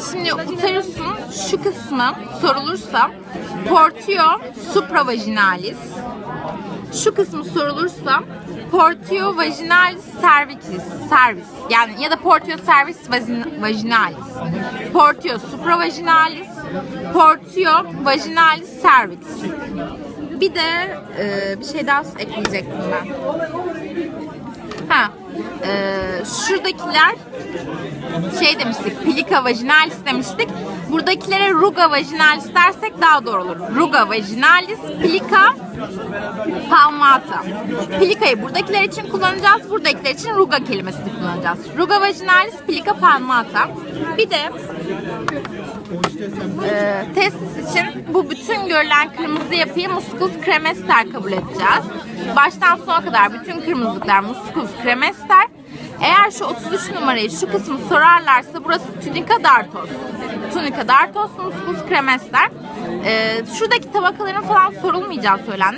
şimdi uterusun şu kısmı sorulursa portio supravaginalis. Şu kısmı sorulursa portio vaginalis cervicis, cervis. Yani ya da portio vagin- vaginalis. Portio supravaginalis, portio vaginalis cervix. Bir de e, bir şey daha ekleyecektim ben. E, şuradakiler şey demiştik, plica vaginalis demiştik. Buradakilere ruga vaginalis dersek daha doğru olur. Ruga vaginalis, plica palmata. Plica'yı buradakiler için kullanacağız, buradakiler için ruga kelimesini kullanacağız. Ruga vaginalis, plica palmata. Bir de e, testis için bu bütün görülen kırmızı yapıyı muscus cremester kabul edeceğiz. Baştan sona kadar bütün kırmızılıklar muscus cremester. Eğer şu 33 numarayı şu kısmı sorarlarsa burası tunica dartos. Tunica dartos muscus cremester. E, şuradaki tabakaların falan sorulmayacağı söylendi.